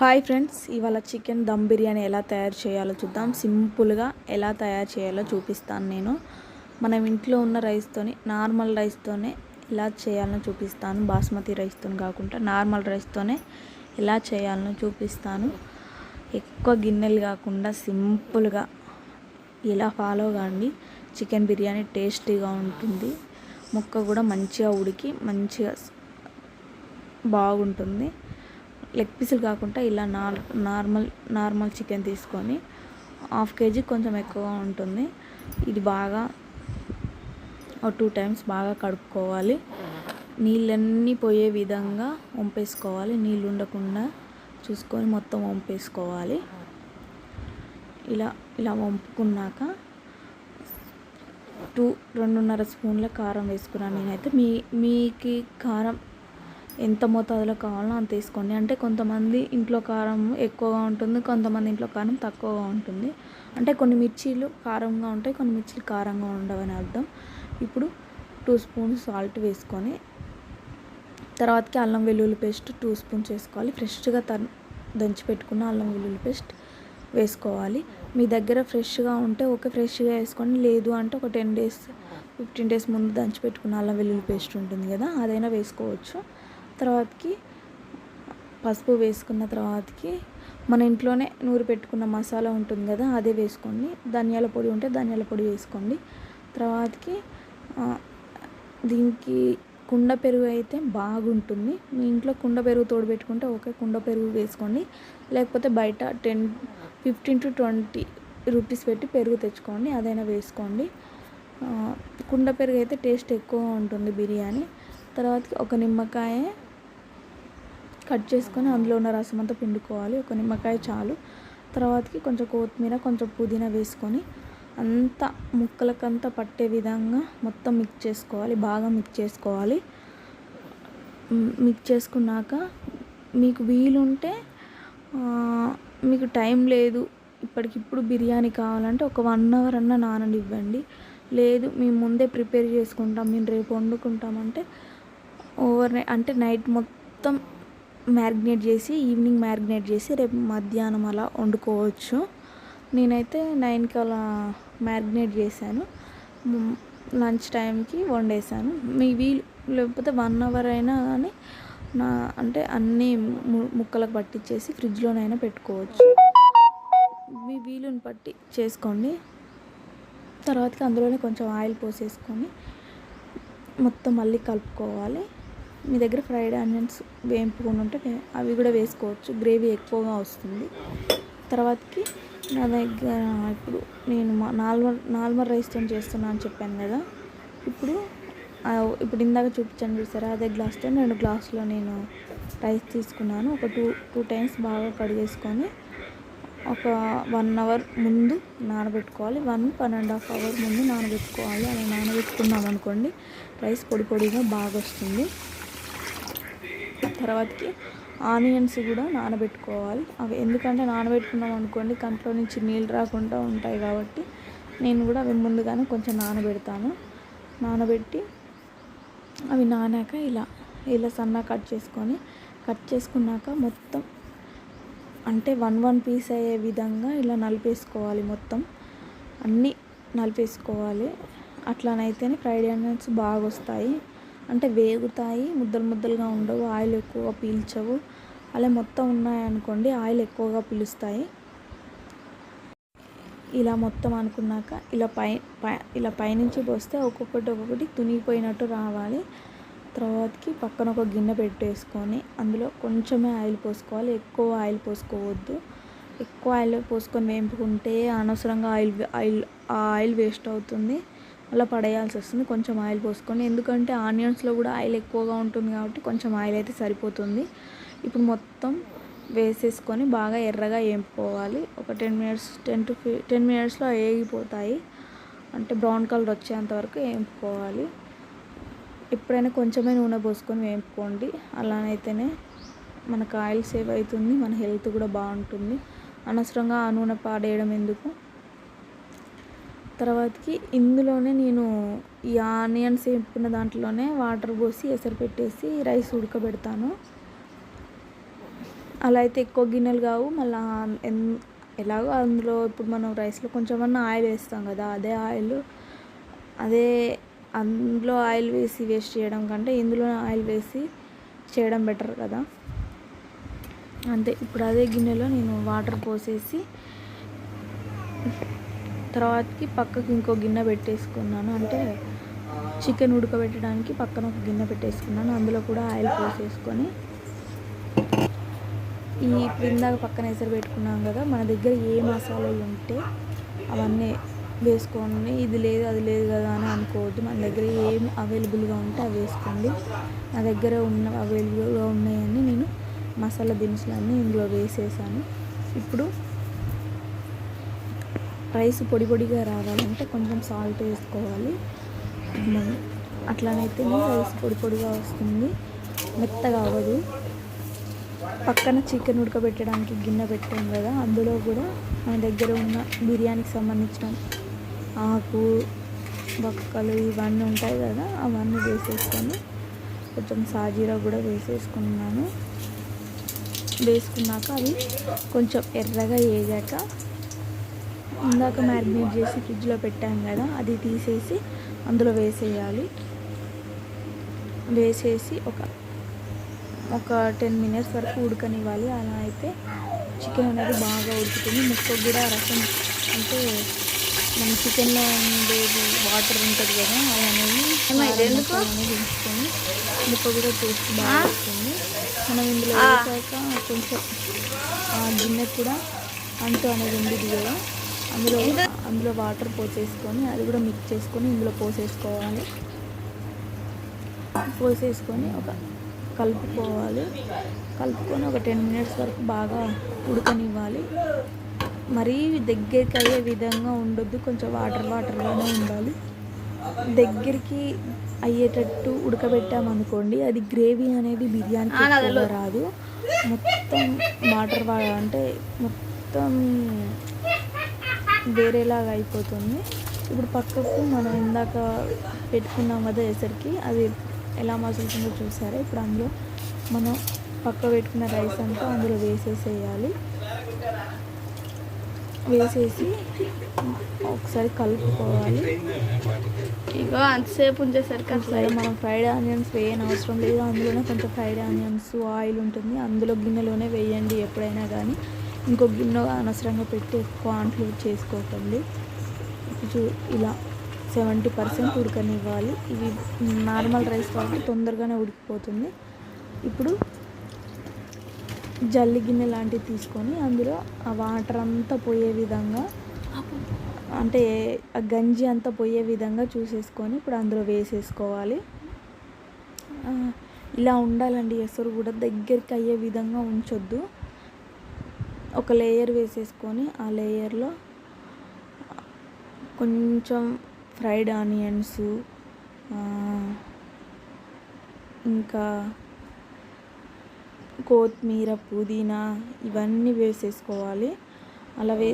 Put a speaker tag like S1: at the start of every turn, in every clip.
S1: Hi friends ఇవాళ chicken dum biryani ఎలా తయారు చేయాలో చూద్దాం. సింపుల్గా ఎలా తయారు చేయాలో చూపిస్తాను నేను. మనం ఇంట్లో ఉన్న రైస్తోని నార్మల్ రైస్తోనే ఎలా చేయాలో చూపిస్తాను. బాస్మతి రైస్తో కాకుండా నార్మల్ రైస్తోనే ఎలా చేయాలో చూపిస్తాను. ఎక్కువ గిన్నెలు కాకుండా సింపుల్గా ఇలా ఫాలో కాండి చికెన్ బిర్యానీ టేస్టీగా ఉంటుంది. ముక్క కూడా మంచిగా ఉడికి మంచిగా బాగుంటుంది. లెగ్ పీసులు కాకుండా ఇలా నార్ నార్మల్ నార్మల్ చికెన్ తీసుకొని హాఫ్ కేజీ కొంచెం ఎక్కువగా ఉంటుంది. ఇది బాగా ఒక టూ టైమ్స్ బాగా కడుక్కోవాలి. నీళ్ళన్నీ పోయే విధంగా వంపేసుకోవాలి. నీళ్ళు ఉండకుండా చూసుకొని మొత్తం వంపేసుకోవాలి. ఇలా ఇలా వంపుకున్నాక టూ రెండున్నర స్పూన్ల కారం వేసుకున్నాను నేనైతే. మీ మీకు కారం ఎంత మోతాదులో కావాలో అంత వేసుకోండి అంటే కొంతమంది ఇంట్లో కారం ఎక్కువగా ఉంటుంది కొంతమంది ఇంట్లో కారం తక్కువగా ఉంటుంది. అంటే కొన్ని మిర్చీలు కారంగా ఉంటాయి కొన్ని మిర్చీలు కారంగా ఉండవని అర్థం. ఇప్పుడు టూ స్పూన్స్ సాల్ట్ వేసుకొని తర్వాతకి అల్లం వెల్లుల్లి పేస్ట్ టూ స్పూన్స్ వేసుకోవాలి. ఫ్రెష్గా తన్ దంచి పెట్టుకున్న అల్లం వెల్లుల్లి పేస్ట్ వేసుకోవాలి. మీ దగ్గర ఫ్రెష్గా ఉంటే ఓకే ఫ్రెష్గా వేసుకోండి. లేదు అంటే ఒక టెన్ డేస్ ఫిఫ్టీన్ డేస్ ముందు దంచి పెట్టుకున్న అల్లం వెల్లుల్లి పేస్ట్ ఉంటుంది కదా అదైనా వేసుకోవచ్చు. తర్వాతకి పసుపు వేసుకున్న తర్వాతకి మన ఇంట్లోనే నూరు పెట్టుకున్న మసాలా ఉంటుంది కదా అదే వేసుకోండి. ధనియాల పొడి ఉంటే ధనియాల పొడి వేసుకోండి. తర్వాతకి దీనికి కుండ పెరుగు అయితే బాగుంటుంది. మీ ఇంట్లో కుండ పెరుగు తోడు పెట్టుకుంటే ఓకే కుండ పెరుగు వేసుకోండి. లేకపోతే బయట ten fifteen to twenty rupees పెట్టి పెరుగు తెచ్చుకోండి అదైనా వేసుకోండి. కుండ పెరుగు అయితే టేస్ట్ ఎక్కువ ఉంటుంది బిర్యానీ. తర్వాతకి ఒక నిమ్మకాయ కట్ చేసుకొని అందులో ఉన్న రసం అంతా పిండుకోవాలి. ఒక నిమ్మకాయ చాలు. తర్వాతకి కొంచెం కొత్తిమీర కొంచెం పుదీనా వేసుకొని అంతా ముక్కలకంతా పట్టే విధంగా మొత్తం మిక్స్ చేసుకోవాలి. బాగా మిక్స్ చేసుకోవాలి. మిక్స్ చేసుకున్నాక మీకు వీలుంటే మీకు టైం లేదు. ఇప్పటికిప్పుడు బిర్యానీ కావాలంటే ఒక వన్ అవర్ అన్న నాననివ్వండి. లేదు మేము ముందే ప్రిపేర్ చేసుకుంటాం. మేము రేపు వండుకుంటామంటే ఓవర్ నైట్ అంటే నైట్ మొత్తం మ్యారినేట్ చేసి ఈవినింగ్ మ్యారినేట్ చేసి రేపు మధ్యాహ్నం అలా వండుకోవచ్చు. నేనైతే నైన్కి అలా మ్యారినేట్ చేశాను. లంచ్ టైంకి వండేసాను మీ వీలు లేకపోతే వన్ అవర్ అయినా కానీ నా అంటే అన్నీ ముక్కలకు పట్టించేసి ఫ్రిడ్జ్లోనైనా పెట్టుకోవచ్చు. మీ వీలుని పట్టి చేసుకోండి. తర్వాతకి అందులోనే కొంచెం ఆయిల్ పోసేసుకొని మొత్తం మళ్ళీ కలుపుకోవాలి. మీ దగ్గర ఫ్రైడ్ ఆనియన్స్ వేయింపుకొని ఉంటే అవి కూడా వేసుకోవచ్చు. గ్రేవీ ఎక్కువగా వస్తుంది. తర్వాతకి నా దగ్గర ఇప్పుడు నేను నార్మల్ నార్మల్ రైస్తో చేస్తున్నాను అని చెప్పాను కదా. ఇప్పుడు ఇప్పుడు ఇందాక చూపించాను చూసారా? అదే గ్లాస్తో రెండు గ్లాసులో నేను రైస్ తీసుకున్నాను. ఒక టూ టూ టైమ్స్ బాగా కడిగేసుకొని ఒక వన్ అవర్ ముందు నానబెట్టుకోవాలి. One one and half hour ముందు నానబెట్టుకోవాలి. అలా నానబెట్టుకున్నాం అనుకోండి రైస్ పొడి పొడిగా బాగా వస్తుంది. తర్వాతకి ఆనియన్స్ కూడా నానబెట్టుకోవాలి. అవి ఎందుకంటే నానబెట్టుకున్నాం అనుకోండి కంట్లో నుంచి నీళ్ళు రాకుండా ఉంటాయి కాబట్టి నేను కూడా అవి ముందుగానే కొంచెం నానబెడతాను. నానబెట్టి అవి నానాక ఇలా ఇలా సన్న కట్ చేసుకొని కట్ చేసుకున్నాక మొత్తం అంటే వన్ వన్ పీస్ అయ్యే విధంగా ఇలా నలిపేసుకోవాలి మొత్తం. అన్నీ నలిపేసుకోవాలి. అట్లానైతేనే ఫ్రైడ్ ఆనియన్స్ బాగా వస్తాయి అంటే వేగుతాయి ముద్దలు ముద్దలుగా ఉండవు ఆయిల్ ఎక్కువగా పీల్చవు. అలా మొత్తం ఉన్నాయనుకోండి ఆయిల్ ఎక్కువగా పీలుస్తాయి. ఇలా మొత్తం అనుకున్నాక ఇలా పై పై ఇలా పైనుంచి పోస్తే ఒక్కొక్కటి ఒక్కొక్కటి తునిగిపోయినట్టు రావాలి. తర్వాతకి పక్కన ఒక గిన్నె పెట్టేసుకొని అందులో కొంచెమే ఆయిల్ పోసుకోవాలి. ఎక్కువ ఆయిల్ పోసుకోవద్దు. ఎక్కువ ఆయిల్ పోసుకొని వేపుకుంటే అనవసరంగా ఆయిల్ ఆయిల్ ఆ ఆయిల్ వేస్ట్ అవుతుంది. అలా పడేయాల్సి వస్తుంది. కొంచెం ఆయిల్ పోసుకొని ఎందుకంటే ఆనియన్స్లో కూడా ఆయిల్ ఎక్కువగా ఉంటుంది కాబట్టి కొంచెం ఆయిల్ అయితే సరిపోతుంది. ఇప్పుడు మొత్తం వేసేసుకొని బాగా ఎర్రగా వేపుకోవాలి ఒక టెన్ మినిట్స్ టెన్ టు ఫి టెన్ మినిట్స్లో వేగిపోతాయి. అంటే బ్రౌన్ కలర్ వచ్చేంత వరకు వేపుకోవాలి ఎప్పుడైనా కొంచెమే నూనె పోసుకొని వేపుకోండి అలానైతేనే మనకు ఆయిల్ సేవ్ అవుతుంది. మన హెల్త్ కూడా బాగుంటుంది. అనవసరంగా ఆ నూనె పాడేయడం ఎందుకు? తర్వాతకి ఇందులోనే నేను ఈ ఆనియన్స్ వేపుకున్న దాంట్లోనే వాటర్ పోసి ఎసరు పెట్టేసి రైస్ ఉడకబెడతాను. అలా అయితే ఎక్కువ గిన్నెలు కావు. మళ్ళీ ఎన్- ఎలాగో అందులో ఇప్పుడు మనం రైస్లో కొంచెమన్నా ఆయిల్ వేస్తాం కదా అదే ఆయిల్. అదే అందులో ఆయిల్ వేసి వేస్ట్ చేయడం కంటే ఇందులో ఆయిల్ వేసి చేయడం బెటర్ కదా. అంతే. ఇప్పుడు అదే గిన్నెలో నేను వాటర్ పోసేసి తర్వాతకి పక్కకి ఇంకో గిన్నె పెట్టేసుకున్నాను. అంటే చికెన్ ఉడకబెట్టడానికి పక్కన ఒక గిన్నె పెట్టేసుకున్నాను. అందులో కూడా ఆయిల్ పోసేసుకొని ఈ ఇందాక పక్కన ఎసరు పెట్టుకున్నాం కదా మన దగ్గర ఏ మసాలాలు ఉంటే అవన్నీ వేసుకోండి. ఇది లేదు అది లేదు కదా అని అనుకోవద్దు. మన దగ్గర ఏం అవైలబుల్గా ఉంటే అవి వేసుకోండి. నా దగ్గర ఉన్న అవైలబుల్గా ఉన్నాయని నేను మసాలా దినుసులన్నీ ఇందులో వేసేసాను. ఇప్పుడు రైస్ పొడి పొడిగా రావాలంటే కొంచెం సాల్ట్ వేసుకోవాలి. అట్లానైతేనే రైస్ పొడి పొడిగా వస్తుంది. మెత్తగా అవ్వదు. పక్కన చికెన్ ఉడకబెట్టడానికి గిన్నె పెట్టాం కదా అందులో కూడా మన దగ్గర ఉన్న బిర్యానీకి సంబంధించిన ఆకు బొక్కలు ఇవన్నీ ఉంటాయి కదా అవన్నీ వేసేసుకొని కొంచెం సాజీరా కూడా వేసేసుకున్నాను. వేసుకున్నాక అవి కొంచెం ఎర్రగా వేగాక ఇందాక మ్యారినేట్ చేసి ఫ్రిడ్జ్లో పెట్టాం కదా అది తీసేసి అందులో వేసేయాలి. వేసేసి ఒక ఒక టెన్ మినిట్స్ వరకు ఉడకనివ్వాలి. అలా అయితే చికెన్ అనేది బాగా ఉడుకుతుంది. ముక్కకు కూడా రసం అంటే మన చికెన్లో ఉండేది వాటర్ ఉంటుంది కదా అది అనేది అనేది ఉంచుకొని ముక్క కూడా టేస్ట్ బాగా వస్తుంది. మనం ఇందులో వేసాక కొంచెం గిన్నె కూడా అంటు అనేది ఉండేది కదా. అందులో అందులో వాటర్ పోసేసుకొని అది కూడా మిక్స్ చేసుకొని ఇందులో పోసేసుకోవాలి. పోసేసుకొని ఒక కలుపుకోవాలి. కలుపుకొని ఒక టెన్ మినిట్స్ వరకు బాగా ఉడకనివ్వాలి. మరీ దగ్గరికి అయ్యే విధంగా ఉండొద్దు కొంచెం వాటర్ వాటర్గానే ఉండాలి. దగ్గరికి అయ్యేటట్టు ఉడకబెట్టామనుకోండి అది గ్రేవీ అనేది బిర్యానీ రాదు. మొత్తం వాటర్ వా అంటే మొత్తం వేరేలాగా అయిపోతుంది. ఇప్పుడు పక్కకు మనం ఇందాక పెట్టుకున్నాం కదా ఎసరికి అది ఎలా మసులుతుందో చూసారా? ఇప్పుడు అందులో మనం పక్క పెట్టుకున్న రైస్ అంతా అందులో వేసేసేయాలి. వేసేసి ఒకసారి కలుపుకోవాలి.
S2: ఇగో అంతసేపు ఉంచేసరికి
S1: అసలు మనం ఫ్రైడ్ ఆనియన్స్ వేయని అవసరం లేదు. అందులోనే కొంచెం ఫ్రైడ్ ఆనియన్స్ ఆయిల్ ఉంటుంది. అందులో గిన్నెలోనే వేయండి ఎప్పుడైనా కానీ. ఇంకో గిన్నె అనవసరంగా పెట్టి ఎక్కువ ఆంట్లు చేసుకోకండి. చూ ఇలా సెవెంటీ పర్సెంట్ ఉడకనివ్వాలి. ఇవి నార్మల్ రైస్ కాబట్టి తొందరగానే ఉడికిపోతుంది. ఇప్పుడు జల్లి గిన్నె లాంటివి తీసుకొని అందులో ఆ వాటర్ అంతా పోయే విధంగా అంటే ఆ గంజి అంతా పోయే విధంగా చూసేసుకొని ఇప్పుడు అందులో వేసేసుకోవాలి. ఇలా ఉండాలండి. ఎసరు కూడా దగ్గరికి అయ్యే విధంగా ఉంచొద్దు. ఒక లేయర్ వేసేసుకొని ఆ లేయర్లో కొంచెం ఫ్రైడ్ ఆనియన్స్ ఇంకా కొత్తిమీర పుదీనా ఇవన్నీ వేసేసుకోవాలి. అలా వే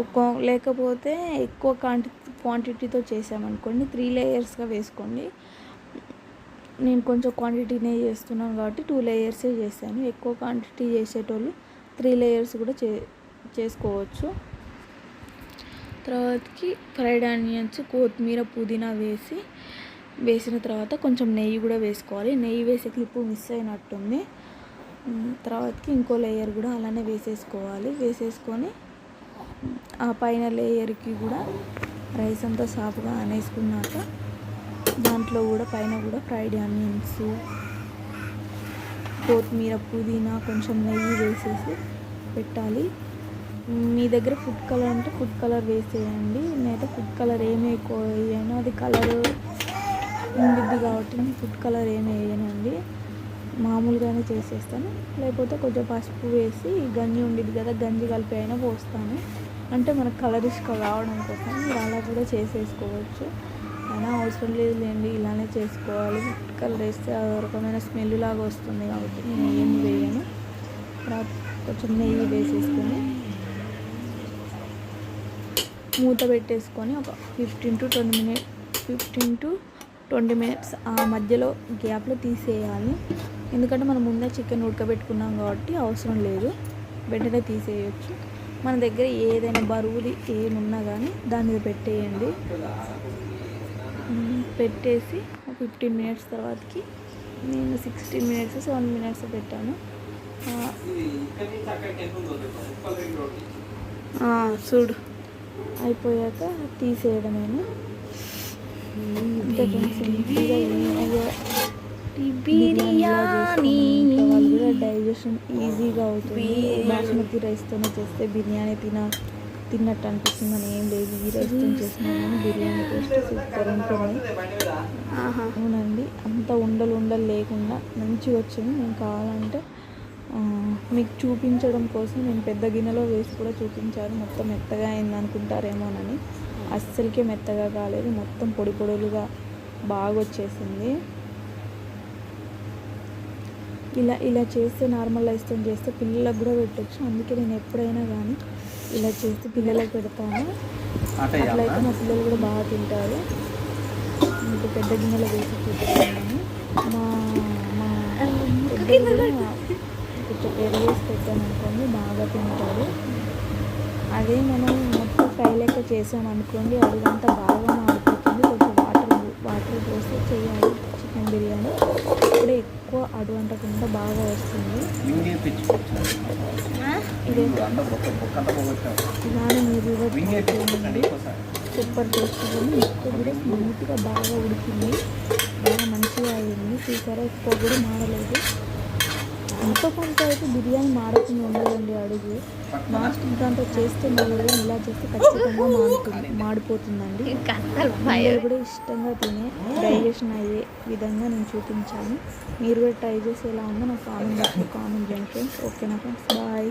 S1: ఒక లేకపోతే ఎక్కువ క్వాంటి క్వాంటిటీతో చేసామనుకోండి త్రీ లేయర్స్గా వేసుకోండి. నేను కొంచెం క్వాంటిటీనే చేస్తున్నాను కాబట్టి టూ లేయర్సే చేశాను. ఎక్కువ క్వాంటిటీ చేసేటోళ్ళు త్రీ లేయర్స్ కూడా చే చేసుకోవచ్చు. తర్వాతకి ఫ్రైడ్ ఆనియన్స్ కొత్తిమీర పుదీనా వేసి వేసిన తర్వాత కొంచెం నెయ్యి కూడా వేసుకోవాలి. నెయ్యి వేసే క్లిప్పు మిస్ అయినట్టుంది. తర్వాతకి ఇంకో లేయర్ కూడా అలానే వేసేసుకోవాలి. వేసేసుకొని ఆ పైన లేయర్కి కూడా రైస్ అంతా సాఫ్గా అనేసుకున్నాక దాంట్లో కూడా పైన కూడా ఫ్రైడ్ ఆనియన్స్ కొత్తిమీర పుదీనా కొంచెం నెయ్యి వేసేసి పెట్టాలి. మీ దగ్గర ఫుడ్ కలర్ అంటే ఫుడ్ కలర్ వేసేయండి. నేనైతే ఫుడ్ కలర్ ఏమి ఎక్కువ వేయను. అది కలర్ ఉండిద్ది కాబట్టి నేను ఫుడ్ కలర్ ఏమి వేయనండి. మామూలుగానే చేసేస్తాను. లేకపోతే కొంచెం పసుపు వేసి గంజి ఉండిద్ది కదా గంజి కలిపి అయినా పోస్తాను. అంటే మనకు కలరిష్గా రావడం కోసం మీరు అలా కూడా చేసేసుకోవచ్చు. అయినా అవసరం లేదు లేండి ఇలానే చేసుకోవాలి. కలర్ వేస్తే అది రకమైన స్మెల్ లాగా వస్తుంది కాబట్టి నేను ఏం వేయను. తర్వాత కొంచెం నెయ్యి వేసేసుకొని మూత పెట్టేసుకొని ఒక fifteen to twenty minute fifteen to twenty minutes ఆ మధ్యలో గ్యాప్లో తీసేయాలి. ఎందుకంటే మనం ముందే చికెన్ ఉడకబెట్టుకున్నాం కాబట్టి అవసరం లేదు. వెంటనే తీసేయచ్చు. మన దగ్గర ఏదైనా బరువుది ఏమున్నా కానీ దాని మీద పెట్టేయండి. పెట్టేసి ఒక ఫిఫ్టీన్ మినిట్స్ తర్వాతకి నేను సిక్స్టీన్ మినిట్స్ సెవెన్ మినిట్స్ పెట్టాను.
S2: చూడు.
S1: అయిపోయాక తీసేయడమేను
S2: బిర్యానీ
S1: వాళ్ళు కూడా డైజెషన్ ఈజీగా అవుతుంది. బాస్మతి రైస్తోనే చేస్తే బిర్యానీ తిన తిన్నట్టు అనిపిస్తుంది అని ఏం లేదు ఈ రైస్తో చేసినా కానీ బిర్యానీ టేస్ట్ సూపర్ ఉంటుంది. అవునండి అంత ఉండలు ఉండలు లేకుండా మంచిగా వచ్చింది. నేను కావాలంటే మీకు చూపించడం కోసం నేను పెద్ద గిన్నెలో వేసి కూడా చూపించాను. మొత్తం మెత్తగా అయింది అనుకుంటారేమోనని అస్సలకే మెత్తగా కాలేదు. మొత్తం పొడి పొడులుగా బాగా వచ్చేసింది. ఇలా ఇలా చేస్తే నార్మల్ రైస్తో చేస్తే పిల్లలకు కూడా పెట్టొచ్చు. అందుకే నేను ఎప్పుడైనా కానీ ఇలా చేస్తే పిల్లలకు పెడతాను. అట్లయితే మా పిల్లలు కూడా బాగా తింటారు. మీకు పెద్ద గిన్నెలో వేసి చూపిస్తున్నాను మా మా కొంచెం పెట్టాను అనుకోండి బాగా తింటారు. అదే మనం మొత్తం ఫ్రై లెక్క చేసామనుకోండి అడుగంతా బాగా మాడిపోతుంది. కొంచెం వాటర్ వాటర్ పోసి చేయాలి. చికెన్ బిర్యానీ. అప్పుడే ఎక్కువ అడుగంటకుండా బాగా వస్తుంది. ఇలానే మీరు సూపర్ టేస్టీగా ఎక్కువ కూడా స్మూత్గా బాగా ఉడికింది. బాగా మంచిగా అయింది. చూసారా? ఎక్కువ కూడా మాడలేదు ఎంతో కొంత అయితే బిర్యానీ మాడకుండా ఉండదండి అడుగు. లాస్ట్ దాంట్లో చేస్తే మళ్ళీ ఇలా చేస్తే ఖచ్చితంగా మాడుతుంది మాడిపోతుందండి. పిల్లలు కూడా ఇష్టంగా తినే డైజెషన్ అయ్యే విధంగా నేను చూపించాను. మీరు కూడా ట్రై చేసి ఎలా ఉందో నాకు కామెంట్ కామెంట్ చేయండి ఫ్రెండ్స్. ఓకేనా ఫ్రెండ్స్? బాయ్.